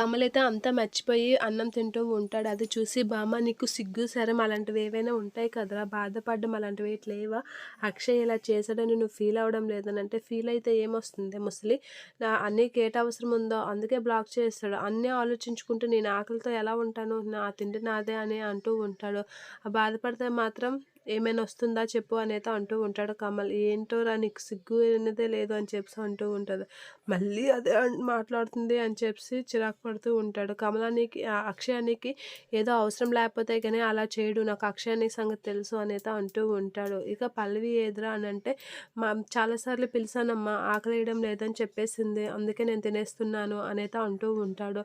కమల్ అంతా మర్చిపోయి అన్నం తింటూ ఉంటాడు. అది చూసి బామ్మ నీకు సిగ్గు శరం అలాంటివి ఏవైనా ఉంటాయి కదరా? బాధపడడం అలాంటివి లేవా? అక్షయ్ ఇలా చేశాడని నువ్వు ఫీల్ అవ్వడం లేదని అంటే ఫీల్ అయితే ఏమొస్తుంది ముసలి? నా అన్నీ కేట అవసరం ఉందో అందుకే బ్లాక్ చేస్తాడు. అన్నీ ఆలోచించుకుంటూ నేను ఆకలితో ఎలా ఉంటాను? నా తిండి నాదే అని అంటూ ఉంటాడు. బాధపడితే మాత్రం ఏమైనా వస్తుందా చెప్పు అనేది అంటూ ఉంటాడు కమల్. ఏంటో నీకు సిగ్గు అనేదే లేదు అని చెప్పి అంటూ ఉంటుంది. మళ్ళీ అదే మాట్లాడుతుంది అని చెప్పి చిరాకు పడుతూ ఉంటాడు. కమలానికి అక్షయానికి ఏదో అవసరం లేకపోతే కానీ అలా చేయడు. నాకు అక్షయాని సంగతి తెలుసు అనేది అంటూ ఉంటాడు. ఇక పల్లవి ఏదిరా అని అంటే మా చాలాసార్లు పిలిచానమ్మా ఆకలి వేయడం లేదని చెప్పేసింది. అందుకే నేను తినేస్తున్నాను అనేది అంటూ ఉంటాడు.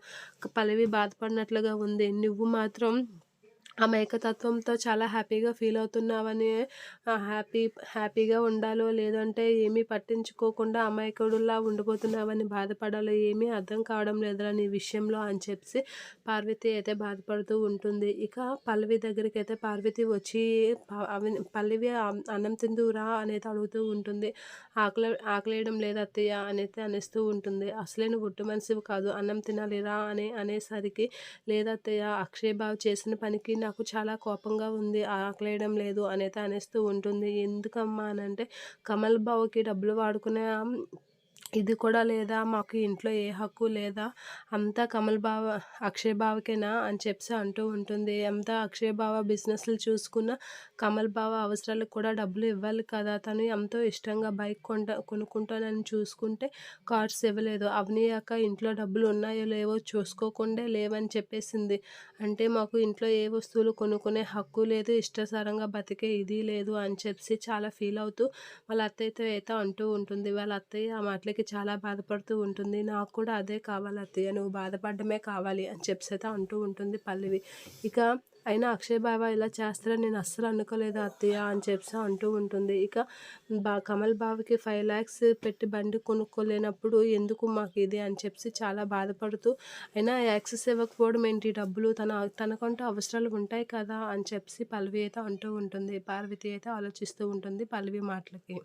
పల్లవి బాధపడినట్లుగా ఉంది. నువ్వు మాత్రం ఆ మేకతత్వంతో చాలా హ్యాపీగా ఫీల్ అవుతున్నావని హ్యాపీ హ్యాపీగా ఉండాలో లేదంటే ఏమీ పట్టించుకోకుండా అమాయకుడులా ఉండిపోతున్నావని బాధపడాలో ఏమీ అర్థం కావడం లేదురా నీ విషయంలో అని చెప్పి పార్వతి అయితే బాధపడుతూ ఉంటుంది. ఇక పల్లవి దగ్గరికి అయితే పార్వతి వచ్చి పల్లవి అన్నం తిందురా అనేది అడుగుతూ ఉంటుంది. ఆకలి ఆకలేయడం లేదు అత్తయ్య అనేది అనేస్తూ ఉంటుంది. అసలే నువ్వు గుట్టు మనిషివి కాదు అన్నం తినాలిరా అని అనేసరికి లేదత్తయ్య అక్షయ్ బాబు చేసిన పనికి నాకు చాలా కోపంగా ఉంది ఆకలేయడం లేదు అనేది అనేస్తూ ఉంటుంది. ఎందుకమ్మా అని అంటే కమల్ బావకి డబ్బులు వాడుకునే ఇది కూడా లేదా? మాకు ఇంట్లో ఏ హక్కు లేదా? అంతా కమల్ బావ అక్షయ్ బావకేనా? అని చెప్పి అంటూ ఉంటుంది. అంతా అక్షయ్ బావ బిజినెస్లు చూసుకున్న కమల్ బావ అవసరాలకు కూడా డబ్బులు ఇవ్వాలి కదా? తను ఎంతో ఇష్టంగా బైక్ కొంట కొనుక్కుంటానని చూసుకుంటే కార్స్ ఇవ్వలేదు. అవనీయాక ఇంట్లో డబ్బులు ఉన్నాయో లేవో చూసుకోకుండా లేవని చెప్పేసింది. అంటే మాకు ఇంట్లో ఏ వస్తువులు కొనుక్కునే హక్కు లేదు ఇష్టసారంగా బతికే ఇది లేదు అని చెప్పి చాలా ఫీల్ అవుతూ వాళ్ళ అత్తయ్యతో అయితే అంటూ ఉంటుంది. వాళ్ళ అత్తయ్య ఆ మాటలకి చాలా బాధపడుతూ ఉంటుంది. నాకు కూడా అదే కావాలి అత్తయ్య. నువ్వు బాధపడమే కావాలి అని చెప్పి అంటూ ఉంటుంది పల్లవి. ఇక అయినా అక్షయ్ బాబా ఇలా చేస్తారని నేను అస్సలు అనుకోలేదు అత్తయ్య అని చెప్పి అంటూ ఉంటుంది. ఇక బా కమల్ బాబుకి ఫైవ్ ల్యాక్స్ పెట్టి బండి కొనుక్కోలేనప్పుడు ఎందుకు మాకు ఇది అని చెప్పి చాలా బాధపడుతూ అయినా యాక్సెస్ ఇవ్వకపోవడం ఏంటి? డబ్బులు తన తనకంటూ అవసరాలు ఉంటాయి కదా అని చెప్పి పల్లవి అయితే అంటూ ఉంటుంది. పార్వతి అయితే ఆలోచిస్తూ ఉంటుంది పల్లవి మాటలకి.